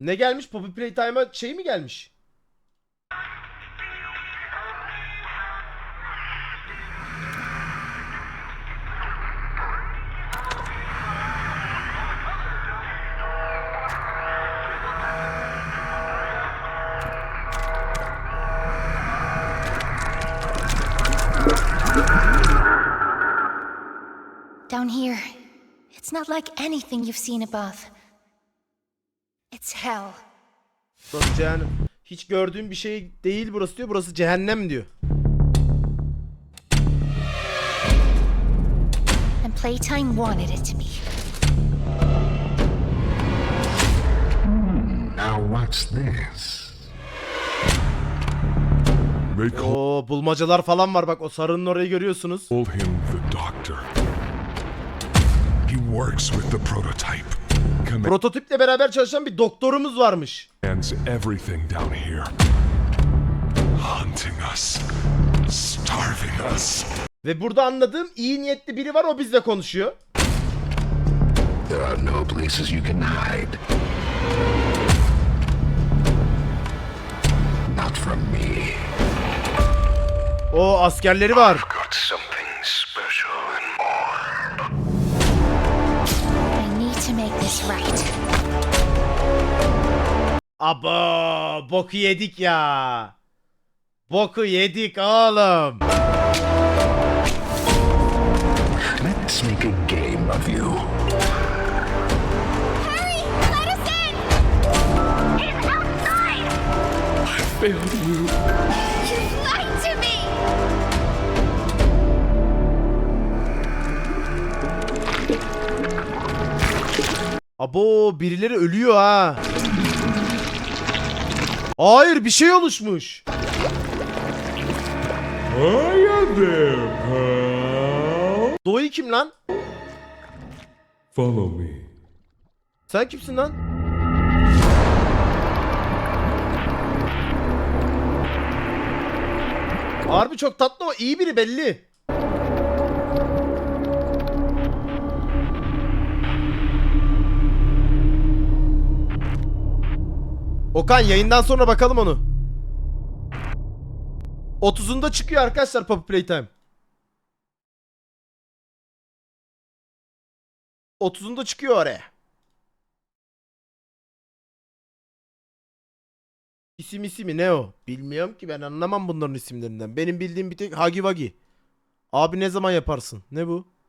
Ne gelmiş? Poppy Playtime'a şey mi gelmiş? Down here, it's not like anything you've seen above. It's hell. Burası cehennem. Hiç gördüğüm bir şey değil burası diyor. Burası cehennem diyor. And Playtime wanted it to be. Now what's this? They call Oo bulmacalar falan var bak o sarının orayı görüyorsunuz. him the Doctor. He works with the prototype. Prototiple beraber çalışan bir doktorumuz varmış. Commands everything down here. Hunting us. Starving us. Ve burada anladığım iyi niyetli biri var o bizle konuşuyor. There are no places you can hide. Not from me. O askerleri var. Got something make this right. Abo boku yedik ya. Boku yedik oğlum. Let's make a game of you. Hurry! Let us in! He's outside! Failed you. You lied to me! Abo birileri ölüyor ha. Hayır bir şey oluşmuş. There, pal. Doi kim lan? Follow me. Sen kimsin lan? Harbi çok tatlı o. iyi biri belli. Okan yayından sonra bakalım onu. 30'unda çıkıyor arkadaşlar Poppy Playtime. 30'unda çıkıyor oraya. İsim ismi ne o? Bilmiyorum ki ben anlamam bunların isimlerinden. Benim bildiğim bir tek Hagi Wagi. Abi ne zaman yaparsın? Ne bu?